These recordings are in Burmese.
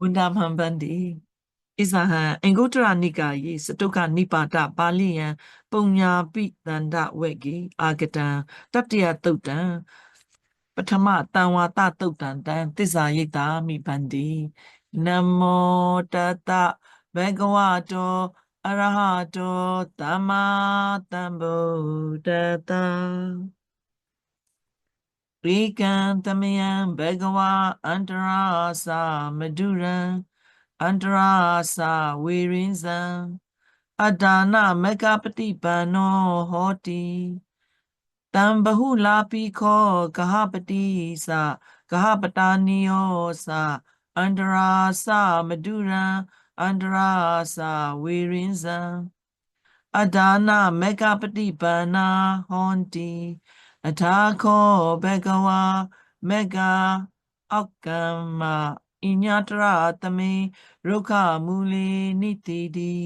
ဝန္ဒမံဗန္တိဣဇဟံအင်္ဂုတ္တရနိကာယေစတုကနိပါတပါဠိယံပုံညာပိတန္တဝေကိအာဂတံတတ္တယတုတ်တံပထမတံဝါတတုတ်တံတံသစ္စာရိတ်တာမိဗန္တိနမောတတဘေကဝတောအရဟတောသမ္မာသမ္ဗုဒ္ဓတ္တ ရိကံသမယံဘေကဝအန္တရာသမဒုရံအန္တရာသဝေရင်ဇံအဒါနမကပတိပန္နောဟောတိတံဘဟုလာပိခောကဟပတိသကဟပတာနိယောသအန္တရာသမဒုရံအန္တရာသဝေရင်ဇံအဒါနမကပတိပန္နာဟောတိ အထာခောဘေကဝမေကအောက်ကမ္မဣညာတရသမေရုခမူလေနိတိတိ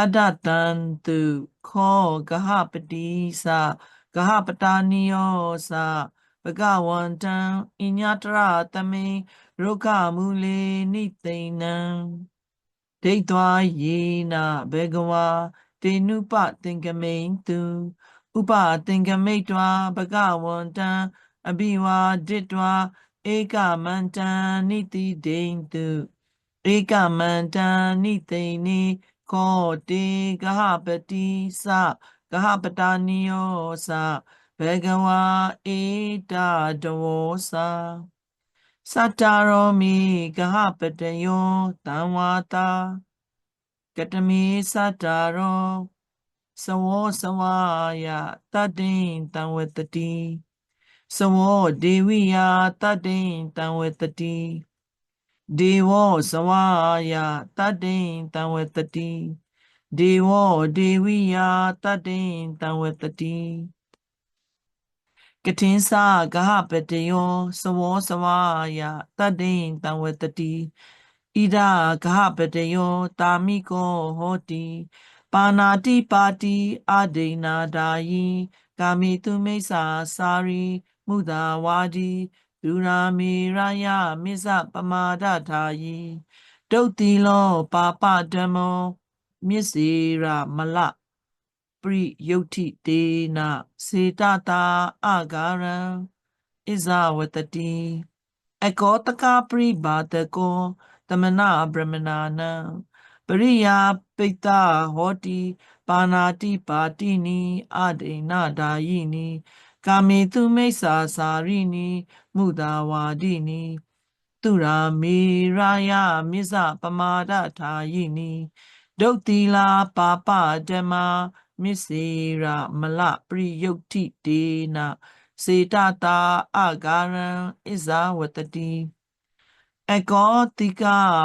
အဒတံတုခောကဟပတိသကဟပတာနိယောသဘဂဝန္တံဣညာတရသမေရုခမူလေနိသိဏံဒိဋ္ဌဝါယေနဘေကဝါတေနုပသင်္ကမိန်တု ဥပသင်္ကမိတ်တွာဘဂဝန္တံအဘိဝါဒိတွာဧကမန္တံနိတိဒိန်တုဧကမန္တံနိသိနေခောတေကဟပတိသကဟပတာနိယောသဘေကဝါဧတတဝောသစတ္တရောမိကဟပတယောတံဝါတာကတမေစတ္တရော သဝောသဝါယတတိံတံဝတတိစဝောဒေဝိယာတတ္တိံတံဝေတတိဒေဝောစဝါယတတ္တိံတံဝေတတိဒေဝောဒေဝိယာတတ္တိံတံဝေတတိကထင်းစာဂဟပတယောစဝောစဝါယတတ္တိံတံဝေတတိဣဒဂဟပတယောတာမိကောဟောတိ ပါဏာတိပါတိအဒိနာဒာယိကာမိတုမိစ္ဆာစာရီမုဒာဝါဒီဒူရာမီရာယမစ္ဆပမာဒထာယီဒုတ်တိလောပါပဓမ္မောမြစ္စေရမလပရိယုတ်တိတေနစေတတာအဂါရံဣဇဝတတိအကောတကပရိဘာတကောတမနာဗြဟ္မနာနံ ပရိယာပိတ္တဟောတိပါဏာတိပါတိနိအဒိဏဒါယိနိကာမေသူမိစ္ဆာစာရိနိမုဒာဝါဒိနိသူရာမေရာယမစ္ဆပမာဒထာယိနိဒုတ်တိလာပါပဓမ္မာမစ္စေရမလပရိယုတ်တိတေနစေတတာအဂါရံဣဇာဝတတိအကောတိက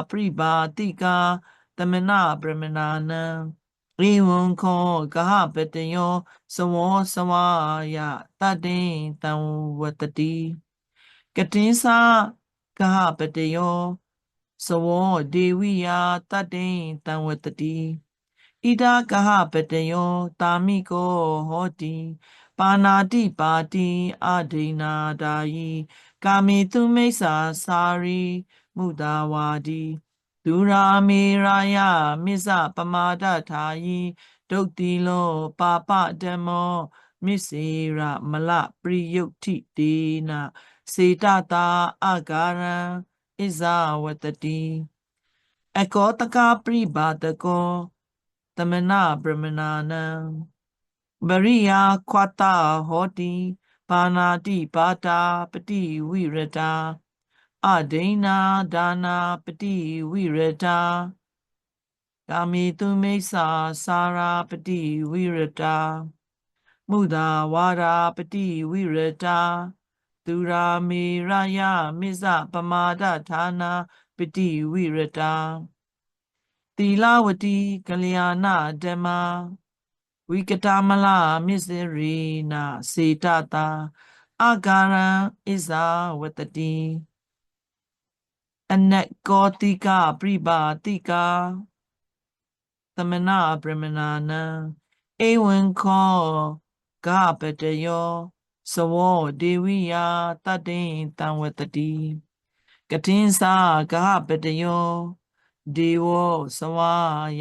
ပရိပါတိကသ မဏပရမဏာနံဧဝံခောကဟပတယောသဝောသဝါယတတိတံဝတတိကတင်းစာကဟပတယောသဝောဒေဝိယတတိတံဝတတိဣဒကဟပတယောတာမိကောဟောတိပါဏာတိပါတိအဒိနာဒါယီကာမေသူမိစ္ဆာစာရီမုဒာဝါဒီ ဒူရာမေရာယမစ္ဆပမာဒထာယိဒုတ်တိလောပါပဓမ္မောမစ္စေရမလပရိယုတ်တိတေနစေတတာအဂါရံဣဇဝတတိအကောတကပရိဘာတကောသမနဗြဟ္မနာနံဗရိယာခွာတာဟောတိပါဏာတိပါတာပတိဝိရတာ အဒိနာဒါနာပတိဝိရတာကာမိတုမိစ္ဆာစာရာပတိဝိရတာမုဒာဝါရာပတိဝိရတာသူရာမေရယမစ္ဆပမာဒဌာနာပတိဝိရတာသီလဝတိကလျာဏဓမ္မာဝိကတမလမစ္စေရိနာစေတတာအာဂရံဣဇာဝတတိ အနကောတိကပရိပါတိကသမဏပရမဏာနံဧဝံခောဂပတယောသဝောဒေဝိယတတ္တိတံဝတတိကကတင်္စာကဟပတယောဒေဝသဝ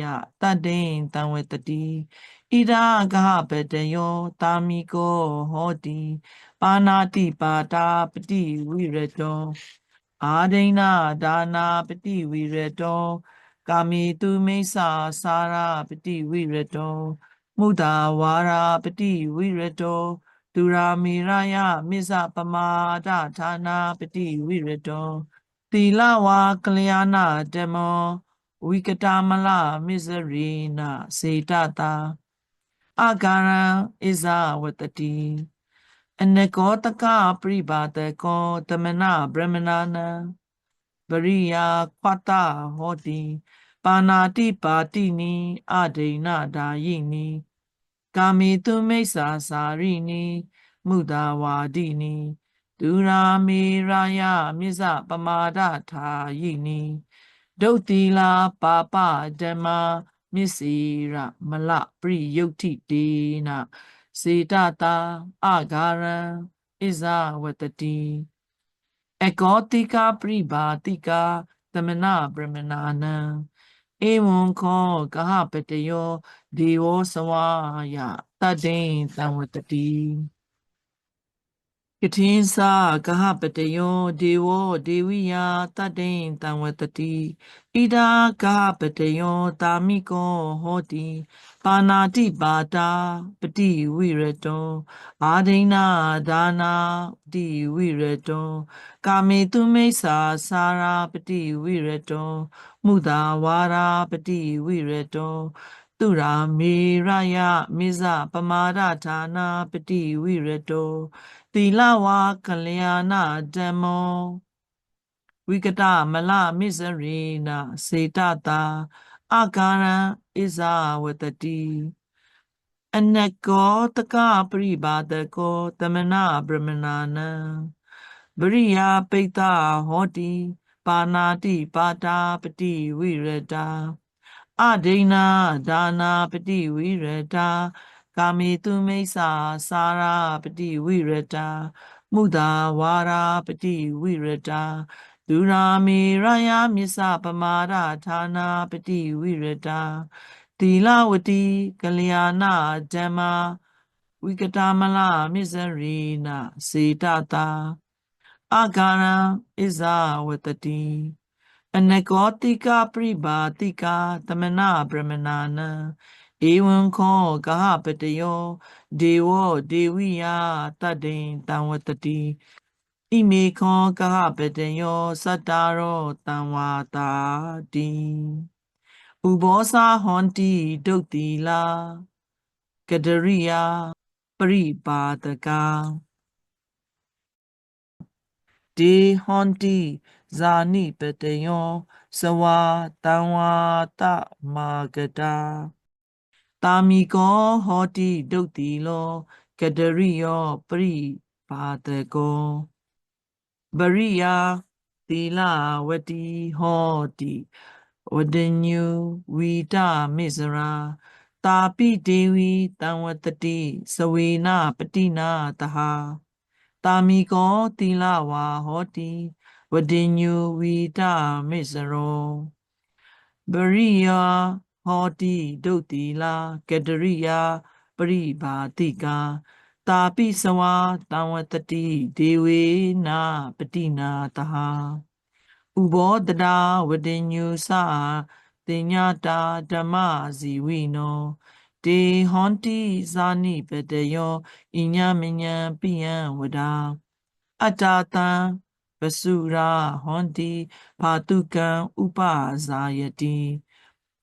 ယတတ္တိံတံဝတတိဣဒာကဟပတယောတာမိကောဟောတိပါဏာတိပါတာပတိဝိရတော အာဒိဏဒါနာပတိဝိရတောကာမိတုမိစ္ဆာစာရပတိဝိရတောမုဒ္ဒဝါရာပတိဝိရတောဒုရာမေရယမစ္ဆပမာဒဌာနာပတိဝိရတောသီလဝါကလျာဏဓမ္မောဝိကတာမလမစ္စရိနစေတတာအာဂရံဣဇဝတတိ အနကောတကပရိပါတကောတမနဗြဟ္မဏနံပရိယာခွတ္တဟောတိပါဏာတိပါတိနိအဒိဏဒါယိနိကာမေတုမိစ္ဆာစာရိနိမုဒ္ဒဝါဒိနိဒုရာမေရာယမြစ္ဆပမာဒထာယိနိဒုတ်တိလာပါပဓမ္မာမစ္စေရမလပရိယုတ်တိတေန စေတတာအာဂာရံဣဇဝတတိအကောတိကပရိဘာတိကသမနဗြဟ္မနာနံဧဝံခောကဟပတယောဒေဝသဝယတတ္တိံသံဝတတိ ကတိင်္စာကဟပတယောဒေဝဒေဝိယတတ္တိံတံဝတတိဣဒာကဟပတယောတာမိကောဟောတိပါဏာတိပါတာပတိဝိရတောအာဒိဏဒါနာပတိဝိရတောကာမေတုမိစ္ဆာစာရာပတိဝိရတောမုဒ္ဒဝါရာပတိဝိရတောသူရာမေရယမိဇပမာဒဌာနာပတိဝိရတော သီလဝါကလျာဏဓမ္မောဝိကတမလမစ္စရိနာစေတတာအာကာရံဣဇဝတတိအနကောတကပရိပါဒကောတမနာဗြဟ္မနာနံပရိယာပိတ္တဟောတိပါဏာတိပါတာပတိဝိရတာအဒိဏဒါနာပတိဝိရတာ ကာမေတုမိစ္ဆာစာရာပတိဝိရတာမုဒ္ဒဝါရာပတိဝိရတာဒုရာမေရယမြစ္ဆပမာဒဌာနာပတိဝိရတာသီလဝတိကလျာဏဓမ္မာဝိကတာမလမစ္စရိနာစေတတာအာဂရံဣဇဝတတိအနကောတိကပရိဘာတိကသမနဗြဟ္မနာနံ ဧဝံခောကဟပတယောဒေဝဒေဝိယတတ္တိံတံဝတတိဣမေခောကဟပတယောစတ္တာရောတံဝါတာတိဥဘောစာဟွန်တိဒုတ်တိလာကဒရိယပရိပါတကာဒေဟွန်တိဇာနိပတယောစဝါတံဝါတမာဂတာ တာမီကောဟောတိဒုတ်တိလောကဒရိယောပရိပါတကောပရိယာသီလဝတိဟောတိဝဒညုဝီတမိစရာတာပိဒေဝီတံဝတတိစဝေနပတိနာတဟာတာမီကောသီလဝါဟောတိဝဒညုဝီတမိစရောပရိယာ ဟောတိဒုတ်တိလာကတရိယာပရိဘာတိကာတာပိစဝါတံဝတတိဒေဝေနာပတိနာတဟာဥဘောတရာဝတိညုစတင်ညာတာဓမ္မဇီဝိနောတေဟွန်တိဇာနိပတယောဣညာမညာပိယံဝဒာအတ္တတံပစုရာဟွန်တိဘာတုကံဥပဇာယတိ